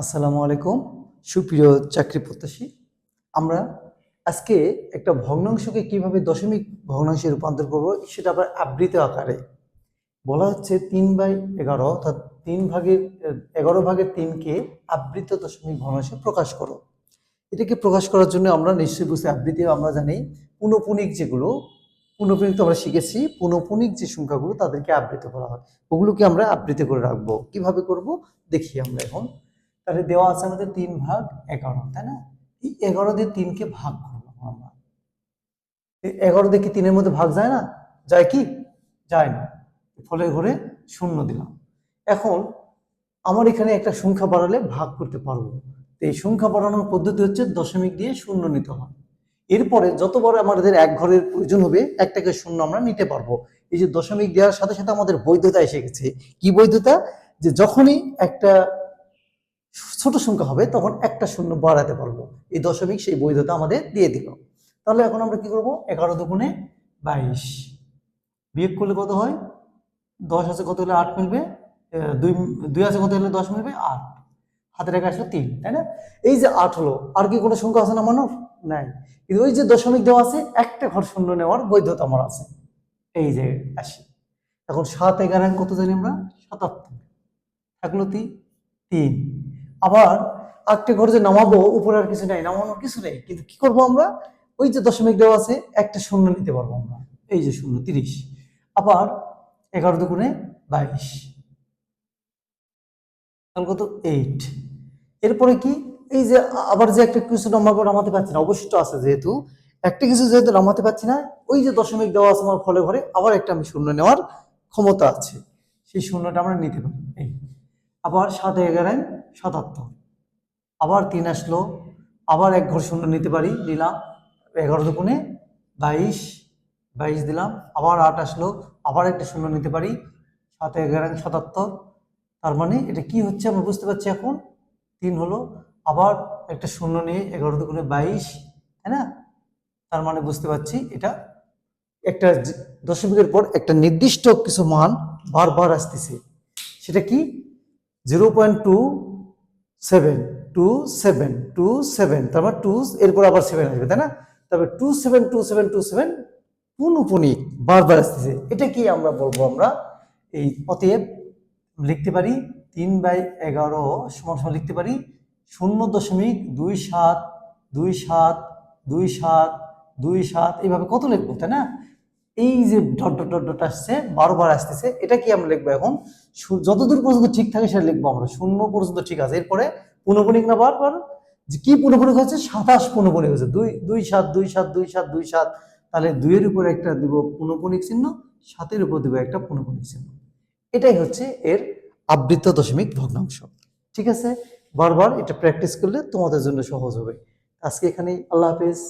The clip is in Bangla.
আসসালামু আলাইকুম, সুপ্রিয় চাকরি প্রত্যাশী। আমরা আজকে একটা ভগ্নাংশকে কীভাবে দশমিক ভগ্নাংশে রূপান্তর করব সেটা আবার আবৃত আকারে। বলা হচ্ছে তিন বাই এগারো, অর্থাৎ তিন ভাগের, এগারো ভাগের তিনকে আবৃত দশমিক ভগ্নাংশে প্রকাশ করো। এটাকে প্রকাশ করার জন্য আমরা নিশ্চয়ই বুঝতে আবৃত্তি আমরা জানি পুনপুনিক যেগুলো, পুনপুনিক তো আমরা শিখেছি, পুনপুনিক যে সংখ্যাগুলো তাদেরকে আবৃত করা হয়, ওগুলোকে আমরা আবৃত করে রাখব। কীভাবে করব? দেখি আমরা এখন। তাহলে দেওয়া আছে আমাদের তিন ভাগ এগারো, তাই না? এই এগারো দিয়ে তিনকে ভাগ করব আমরা। এগারো দিয়ে কি তিনের মধ্যে ভাগ যায় না? যায় কি? যায় না। ফলে ঘরে শূন্য দিলাম। এখন আমার এখানে একটা সংখ্যা বাড়ালে ভাগ করতে পারব। তো এই সংখ্যা বাড়ানোর পদ্ধতি হচ্ছে দশমিক দিয়ে শূন্য নিতে হয়। এরপরে যতবার আমাদের এক ঘরের প্রয়োজন হবে, একটাকে শূন্য আমরা নিতে পারব। এই যে দশমিক দেওয়ার সাথে সাথে আমাদের বৈধতা এসে গেছে। কি বৈধতা? যে যখনই একটা ছোট সংখ্যা হবে, তখন একটা শূন্য বাড়াতে পারব। এই দশমিক সেই বৈধতা আমাদের দিয়ে দিল। তাহলে এখন আমরা কি করব? এগারো দুগুণে বাইশ। বিয়োগ করলে কত হয়? দশ আছে কত হলে আট মিলবে? দুই দুই আছে কত হলে দশ মিলবে? আট। হাতের রেখে আসলে তিন, তাই না? এই যে আট হলো, আর কি কোনো সংখ্যা আছে না মানব? নাই। কিন্তু ওই যে দশমিক দেওয়া আছে, একটা ঘর শূন্য নেওয়ার বৈধতা আমার আছে। এই যে আসি। এখন সাত এগারো কত জানি আমরা? সাতাত্তর। থাকল তিন। আবার আটটি ঘর যে নামাবো, উপরে আর কিছু নাই, নামানোর কিছু নেই। কিন্তু কি করব আমরা? ওই যে দশমিক দেওয়া আছে, একটা শূন্য নিতে পারব আমরা। এই যে শূন্য, তিরিশ। আবার এগারো দুগুণে বাইশ। কত? এইট এরপরে কি? এই যে আবার যে একটা কিছু নম্বর নামাতে পারছি না। অবশিষ্ট আছে যেহেতু। একটা কিছু যেহেতু নামাতে পারছি না, ওই যে দশমিক দেওয়া আছে আমার ফলে ঘরে, আবার একটা আমি শূন্য নেওয়ার ক্ষমতা আছে। সেই শূন্যটা আমরা নিতে পারি। এই আবার সাত এগারো সাতাত্তর। আবার তিন আসলো, আবার এক ঘর শূন্য নিতে পারি, নিলাম। এগারো দুগুণে বাইশ বাইশ দিলাম, আবার আট আসলো, আবার একটা শূন্য নিতে পারি, সাত এগারো সাতাত্তর। তার মানে এটা কি হচ্ছে আমরা বুঝতে পারছি এখন? তিন হলো, আবার একটা শূন্য নিয়ে এগারো দুগুণে বাইশ, তাই না? তার মানে বুঝতে পারছি এটা একটা দশমিকের পর একটা নির্দিষ্ট কিছু মান বারবার আসতেছে। সেটা কি? Zero point two seven two seven two seven, তারপর টু, এরপর আবার সেভেন আসবে, তাই না? তবে two seven two seven two seven পুনঃপুনি বারবার আসতেছে। এটা কি আমরা বলব আমরা? এই অতএব লিখতে পারি তিন বাই এগারো সমান সমান লিখতে পারি শূন্য দশমিক দুই সাত দুই সাত দুই সাত দুই সাত, এইভাবে কত লিখব, তাই না? এই যে ডট ডট ডট ডট আসছে, বারবার আসতেছে, এটা কি আমরা লিখব এখন? যতদূর পর্যন্ত ঠিক থাকে সেটা লিখব আমরা। শূন্য পর্যন্ত ঠিক আছে। এরপরে পুনঃপুনিক না বারবার? যে কি পুনঃপুনিক হচ্ছে সাতাশ পুনঃপুনিক হচ্ছে দুই দুই সাত দুই সাত দুই সাত দুই সাত। তাহলে দুইয়ের উপরে একটা দিব পুনঃপুনিক চিহ্ন, সাতের উপর দিব একটা পুনঃপুনিক চিহ্ন। এটাই হচ্ছে এর আবৃত দশমিক ভগ্নাংশ। ঠিক আছে? বারবার এটা প্র্যাকটিস করলে তোমাদের জন্য সহজ হবে। আজকে এখানেই আল্লাহ হাফেজ।